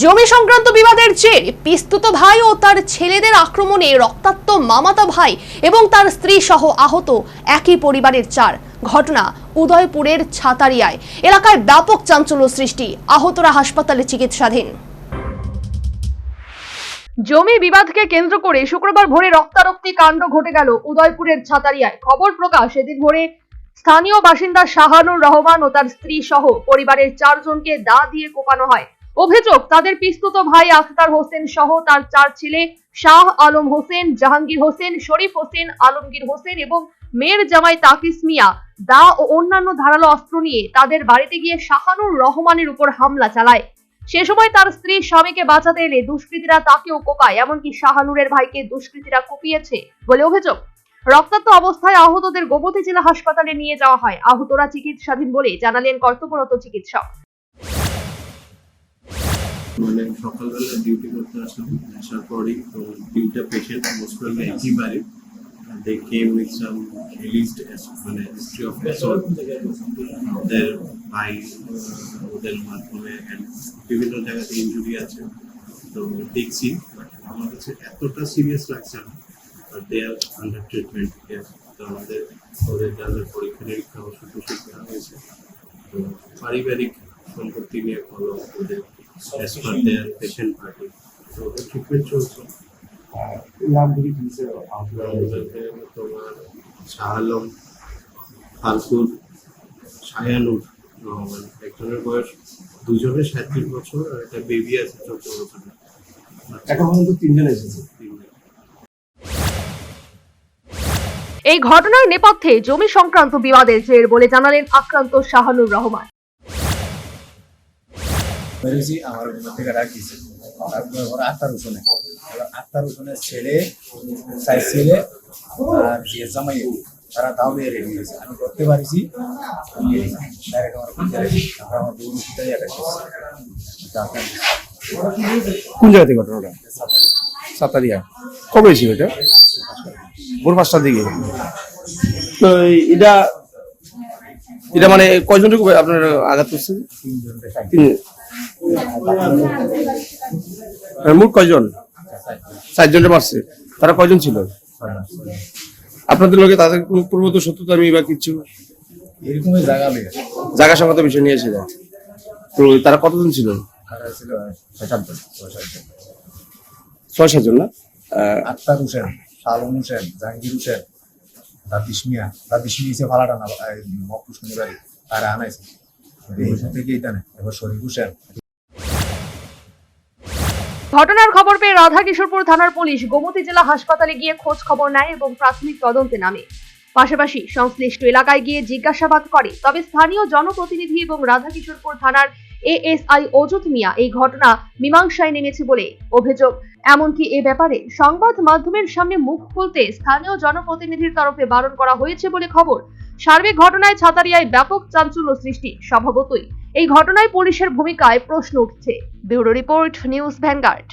জমি সংক্রান্ত বিবাদের জের পিস্তুত ভাই ও তার ছেলেদের আক্রমণে রক্তাক্ত মামাতা ভাই এবং তার স্ত্রী সহ আহত একই পরিবারের চার। ঘটনা উদয়পুরের ছাতারিয়ায়। এলাকায় ব্যাপক চাঞ্চল্য সৃষ্টি। আহতরা হাসপাতালে চিকিৎসাধীন। জমি বিবাদকে কেন্দ্র করে শুক্রবার ভোরে রক্তারক্তি কাণ্ড ঘটে গেল উদয়পুরের ছাতারিয়ায়। খবর প্রকাশ এদিন ভোরে স্থানীয় বাসিন্দা শাহানুর রহমান ও তার স্ত্রী সহ পরিবারের চারজনকে দা দিয়ে কোপানো হয়। অভিযোগ, তাদের পিস্তুত ভাই আখতার হোসেন সহ তার চার ছেলে শাহ আলম হোসেন, জাহাঙ্গীর হোসেন, শরীফ হোসেন, আলমগীর হোসেন এবং মেয়ের জামাই তাকিস মিয়া। দা ও অন্যান্য ধারালো অস্ত্র নিয়ে তাদের বাড়িতে গিয়ে শাহানুর রহমানের উপর হামলা চালায়। সে সময় তার স্ত্রী স্বামীকে বাঁচাতে এলে দুষ্কৃতীরা তাকেও কোপায় এমনকি শাহানুরের ভাইকে দুষ্কৃতীরা কুপিয়েছে বলে অভিযোগ। রক্তাক্ত অবস্থায় আহতদের গোমতী জেলা হাসপাতালে নিয়ে যাওয়া হয়। আহতরা চিকিৎসাধীন বলে জানালেন কর্তব্যরত চিকিৎসক। মানে সকালবেলা ডিউটি করতে আসলাম। আসার পরই দুইটা পেশেন্ট মোস্ট প্রবলি একই বাড়ি they came with some released মানে হিস্ট্রি অফ অ্যাসল্ট ওদের ভাই ওদের মাধ্যমে বিভিন্ন জায়গাতে ইনজুরি আছে। তো দেখছি আমার কাছে এতটা সিরিয়াস লাগছে না বাট দে তো আমাদের, ওদের যাদের পরীক্ষা নিরীক্ষা ওষুধ দেওয়া হয়েছে। তো পারিবারিক সম্পত্তি নিয়ে হলো ওদের চলছে নামগুলি কি আপনার তোমার শাহ আলম ফালকুর সায়ানুর রহমান একজনের বয়স দুজনের সাঁত্রিশ বছর আর একটা বেবি আছে চোদ্দ বছরের এখন পর্যন্ত তিনজন এসেছে। এই ঘটনার নেপথ্যে জমি সংক্রান্ত বিবাদের জের বলে জানালেন আক্রান্ত শাহানুর রহমান। বেরিয়েছি আমার ঘর থেকে রাখিয়েছে তারপরে ওরা আত্মার উঠোনে। এবার আত্মার উঠোনের ছেলে সাইজ ছেলে আর বিয়ের জামাই তারা দাও দিয়ে রেডি হয়েছে। আমি করতে পারিছি ডাইরেক্ট আমার তারপর আমার দুই মুখিটাই অ্যাটাক কোন জায়গা থেকে ঘটনাটা? সাতারিয়া। কবে ছিল এটা? ভোর পাঁচটার দিকে। তো এটা এটা মানে কয়জনকে আপনার আঘাত করছে? তিন মানে মোট কয়জন? চারজনকে মারছে। তারা কয়জন ছিল? আপনাদের লোকে তাদের পূর্বত আমি বা কিছু? জায়গা সংক্রান্ত বিষয় তারা কতজন ছিল? ছয়, সাতজন না? আক্তার হোসেন, শালম হোসেন, জাহাঙ্গীর হোসেন মিয়া। ভাড়াটা না মকুশ তারা আনাইছে। এই এবার শরীফ হোসেন। ঘটনার খবর পেয়ে রাধা কিশোরপুর থানার পুলিশ গোমতী জেলা হাসপাতালে গিয়ে খোঁজ খবর নেয় এবং প্রাথমিক তদন্তে নামে। পাশাপাশি সংশ্লিষ্ট এলাকায় গিয়ে জিজ্ঞাসাবাদ করে। তবে স্থানীয় জনপ্রতিনিধি এবং রাধা কিশোরপুর থানার এএসআই অজুত মিয়া, এই ঘটনা মীমাংসায় নেমেছে বলে অভিযোগ। এমনকি এ ব্যাপারে সংবাদ মাধ্যমের সামনে মুখ খুলতে স্থানীয় জনপ্রতিনিধির তরফে বারণ করা হয়েছে বলে খবর। সার্বিক ঘটনায় ছাতারিয়ায় ব্যাপক চাঞ্চল্য সৃষ্টি স্বভাবতই। এই ঘটনায় পুলিশের ভূমিকায় প্রশ্ন উঠছে। Bureau report, news Vanguard.